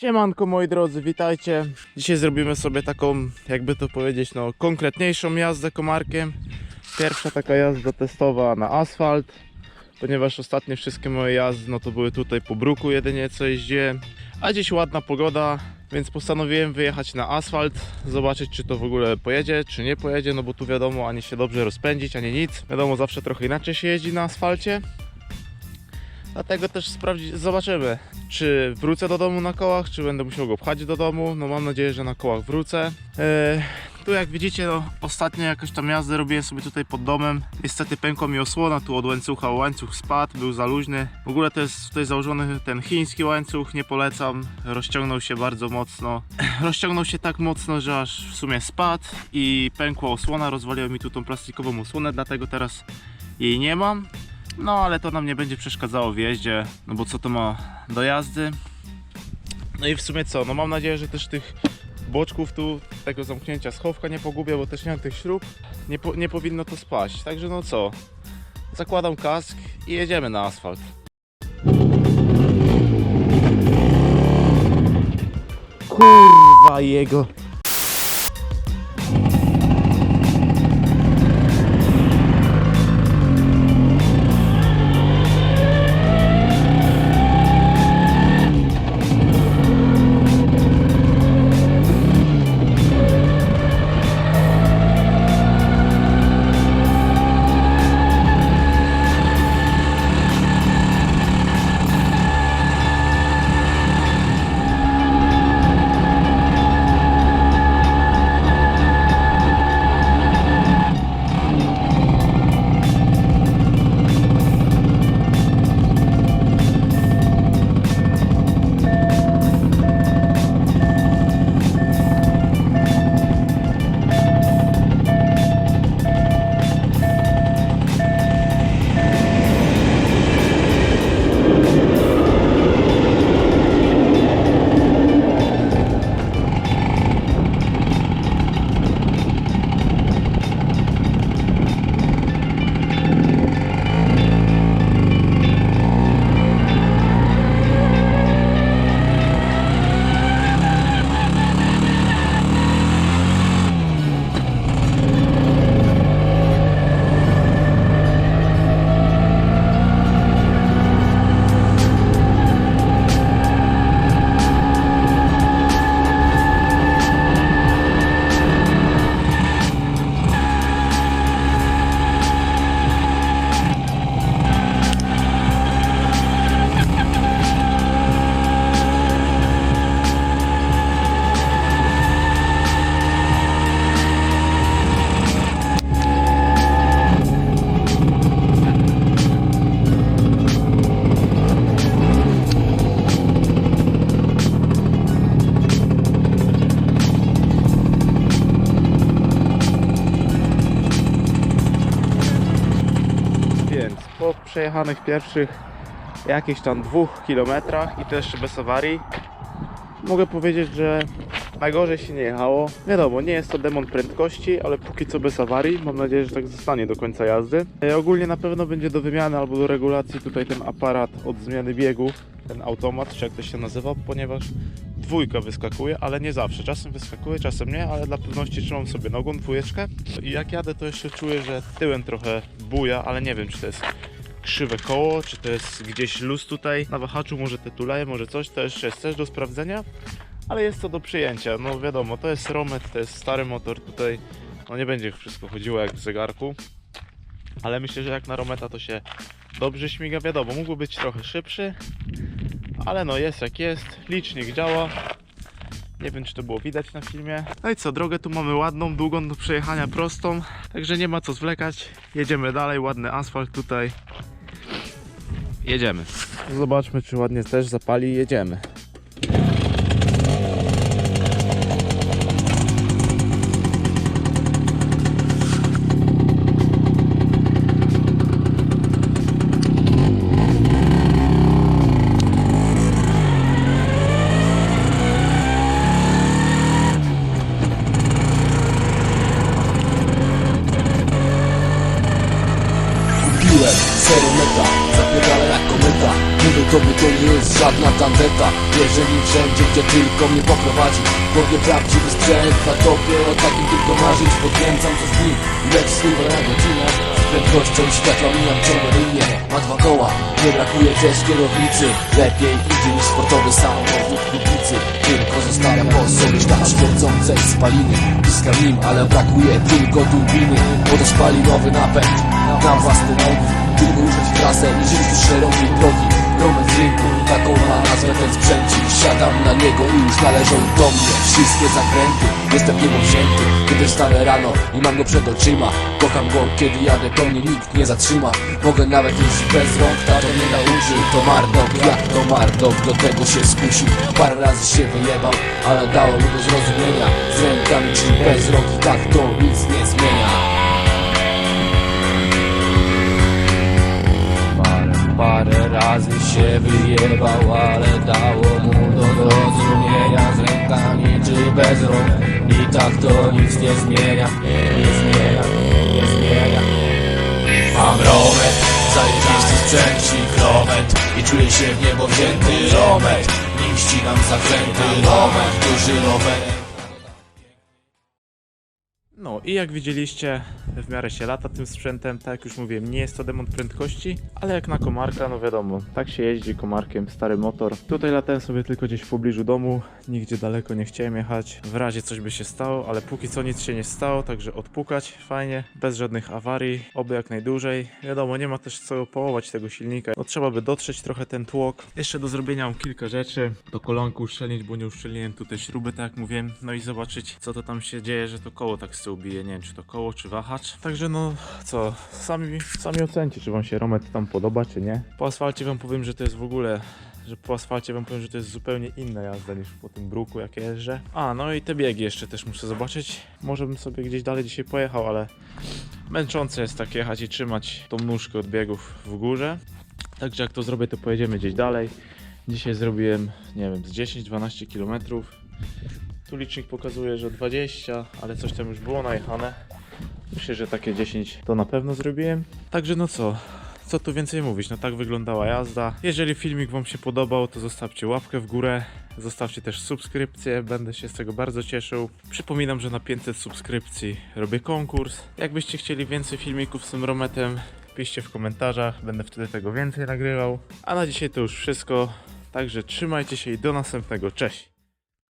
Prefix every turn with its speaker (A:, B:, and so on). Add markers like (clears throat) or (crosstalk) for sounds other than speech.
A: Siemanko moi drodzy, witajcie. Dzisiaj zrobimy sobie taką, jakby to powiedzieć, no konkretniejszą jazdę komarkiem. Pierwsza taka jazda testowa na asfalt, ponieważ ostatnie wszystkie moje jazdy, no to były tutaj po bruku jedynie co jeździłem. A dziś ładna pogoda, więc postanowiłem wyjechać na asfalt, zobaczyć czy to w ogóle pojedzie, czy nie pojedzie, no bo tu wiadomo, ani się dobrze rozpędzić, ani nic. Wiadomo, zawsze trochę inaczej się jeździ na asfalcie. Dlatego też sprawdzi, zobaczymy, czy wrócę do domu na kołach, czy będę musiał go pchać do domu. No mam nadzieję, że na kołach wrócę. Eee, tu jak widzicie, no, ostatnio jakoś tam jazdę robiłem sobie tutaj pod domem. Niestety pękła mi osłona tu od łańcucha, łańcuch spadł, był za luźny. W ogóle to jest tutaj założony ten chiński łańcuch, nie polecam. Rozciągnął się bardzo mocno. (clears throat) Rozciągnął się tak mocno, że aż w sumie spadł i pękła osłona, rozwaliła mi tu tą plastikową osłonę, dlatego teraz jej nie mam. No ale to nam nie będzie przeszkadzało w jeździe, no bo co to ma do jazdy. No i w sumie co, no mam nadzieję, że też tych boczków tu, tego zamknięcia schowka nie pogubię, bo też nie mam tych śrub. Nie, po, nie powinno to spaść, także no co, zakładam kask i jedziemy na asfalt. Kurwa jego. Więc po przejechanych pierwszych jakichś tam dwóch kilometrach i jeszcze bez awarii mogę powiedzieć, że najgorzej się nie jechało. Wiadomo, nie jest to demon prędkości, ale póki co bez awarii. Mam nadzieję, że tak zostanie do końca jazdy. E, ogólnie na pewno będzie do wymiany albo do regulacji tutaj ten aparat od zmiany biegów, ten automat, czy jak to się nazywa, ponieważ dwójka wyskakuje, ale nie zawsze. Czasem wyskakuje, czasem nie, ale dla pewności trzymam sobie nogą dwójeczkę. I jak jadę, to jeszcze czuję, że tyłem trochę buja, ale nie wiem, czy to jest krzywe koło, czy to jest gdzieś luz tutaj na wahaczu, może te tuleje, może coś, to jeszcze jest też do sprawdzenia, ale jest to do przyjęcia. No wiadomo, to jest Romet, to jest stary motor tutaj, no nie będzie wszystko chodziło jak w zegarku, ale myślę, że jak na Rometa to się dobrze śmiga, wiadomo, mógłby być trochę szybszy, ale no jest jak jest, licznik działa. Nie wiem, czy to było widać na filmie. No i co, drogę tu mamy ładną, długą do przejechania prostą, także nie ma co zwlekać. Jedziemy dalej, ładny asfalt tutaj. Jedziemy. Zobaczmy, czy ładnie też zapali. Jedziemy.
B: Tobie to nie jest żart na tandeta. Jeżeli wszędzie, gdzie tylko mnie poprowadzi W prawdziwy sprzęt na topie O takim tylko marzyć. Podkręcam co z nim Lecz sływa na godzinach Z prędkością światła mijam ciągle linie. Ma dwa koła, nie brakuje też kierownicy. Lepiej idzie niż sportowy samochód kupicy Tylko zostawiam po sobie ślad śmierdzącej spaliny. Piskam nim, ale brakuje tylko turbiny. Bo to spalinowy napęd na własny nogi Tylko ruszać w trasę i żyć szerokiej drogi Romer z rynku, taką ma nazwę ten sprzęcik Siadam na niego i już należą do mnie Wszystkie zakręty, jestem niebo wzięty Kiedy wstanę rano i mam go przed oczyma. Kocham go, kiedy jadę, to mnie nikt nie zatrzyma. Mogę nawet iść bez rąk, tato mnie nauczył To Mardok, jak to Mardok, do tego się skusił Parę razy się wyjebał, ale dało mi do zrozumienia. Z rękami czy bez rąk i tak to nic się wyjebał, ale dało mu do zrozumienia Z rękami czy bez rąk. I tak to nic nie zmienia Nie zmienia, nie zmienia. Mam romet, zajebisty sprzęcik romet I czuję się w niebo wzięty romet Nim ścigam zakręty romet, duży rower
A: No i jak widzieliście, w miarę się lata tym sprzętem, tak jak już mówiłem, nie jest to demon prędkości, ale jak na komarka, no wiadomo, tak się jeździ komarkiem, stary motor. Tutaj latałem sobie tylko gdzieś w pobliżu domu, nigdzie daleko nie chciałem jechać, w razie coś by się stało, ale póki co nic się nie stało, także odpukać fajnie, bez żadnych awarii, oby jak najdłużej. Wiadomo, nie ma też co połować tego silnika, no trzeba by dotrzeć trochę ten tłok. Jeszcze do zrobienia mam kilka rzeczy, do kolonku uszczelnić, bo nie uszczelniłem tutaj śruby, tak jak mówiłem, no i zobaczyć co to tam się dzieje, że to koło tak z tyłu bije, nie wiem czy to koło, czy wahacz. Także no co, sami, sami ocencie, czy wam się Romet tam podoba, czy nie. Po asfalcie wam powiem, że to jest w ogóle że po asfalcie wam powiem, że to jest zupełnie inna jazda niż po tym bruku jak jeżdżę. A, no i te biegi jeszcze też muszę zobaczyć. Może bym sobie gdzieś dalej dzisiaj pojechał, ale męczące jest tak jechać i trzymać tą nóżkę od biegów w górze. Także jak to zrobię, to pojedziemy gdzieś dalej. Dzisiaj zrobiłem, nie wiem, z 10-12 km. Tu licznik pokazuje, że 20, ale coś tam już było najechane. Myślę, że takie 10 to na pewno zrobiłem. Także no co, co tu więcej mówić, no tak wyglądała jazda. Jeżeli filmik Wam się podobał, to zostawcie łapkę w górę. Zostawcie też subskrypcję, będę się z tego bardzo cieszył. Przypominam, że na 500 subskrypcji robię konkurs. Jakbyście chcieli więcej filmików z tym Rometem, piszcie w komentarzach, będę wtedy tego więcej nagrywał. A na dzisiaj to już wszystko, także trzymajcie się i do następnego, cześć!